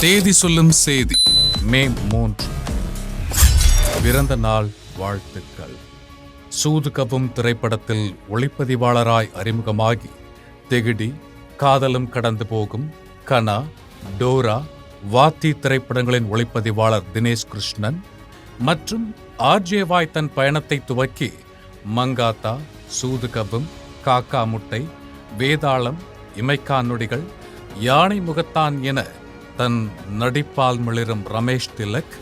தேதி சொல்லும் செய்தி. மே மூன்று. பிறந்த நாள் வாழ்த்துக்கள். சூதுகவும் திரைப்படத்தில் ஒளிப்பதிவாளராய் அறிமுகமாகி திகிடி காதலும் கடந்து போகும் கனா டோரா வாத்தி திரைப்படங்களின் ஒளிப்பதிவாளர் தினேஷ் கிருஷ்ணன் மற்றும் ஆர்ஜேவாய் தன் பயணத்தை துவக்கி மங்காத்தா சூதுகபும் காக்கா முட்டை வேதாளம் இமைக்கா நொடிகள் யானை முகத்தான் என தன் நடிப்பால் மிளிரும் ரமேஷ் திலக்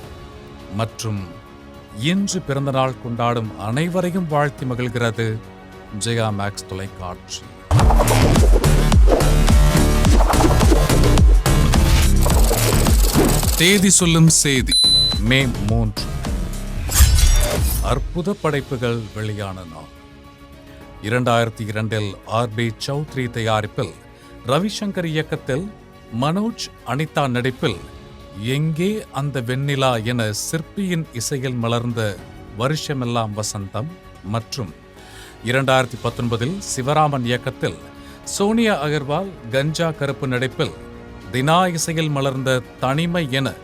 மற்றும் இன்று பிறந்தநாள் கொண்டாடும் அனைவரையும் வாழ்த்தி மகிழ்கிறது ஜெயா மேக்ஸ் தொலைக்காட்சி. தேதி சொல்லும் செய்தி மே மூன்று. அற்புத படைப்புகள் வெளியான நாள். இரண்டாயிரத்தி இரண்டில் ஆர் பி சௌத்ரி தயாரிப்பில் ரவிசங்கர் இயக்கத்தில் மனோஜ் அனிதா நடிப்பில் எங்கே அந்த வெண்ணிலா என சிற்பியின் இசையில் மலர்ந்த வருஷமெல்லாம் வசந்தம் மற்றும் இரண்டாயிரத்தி பத்தொன்பதில் சிவராமன் இயக்கத்தில் சோனியா அகர்வால் கஞ்சா கருப்பு நடிப்பில் தினா இசையில் மலர்ந்த தனிமை என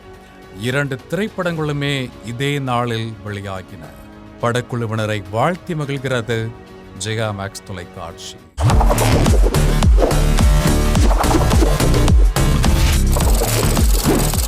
இரண்டு திரைப்படங்களுமே இதே நாளில் வெளியாகின. படக்குழுவினரை வாழ்த்தி மகிழ்கிறது ஜெயா மேக்ஸ் தொலைக்காட்சி.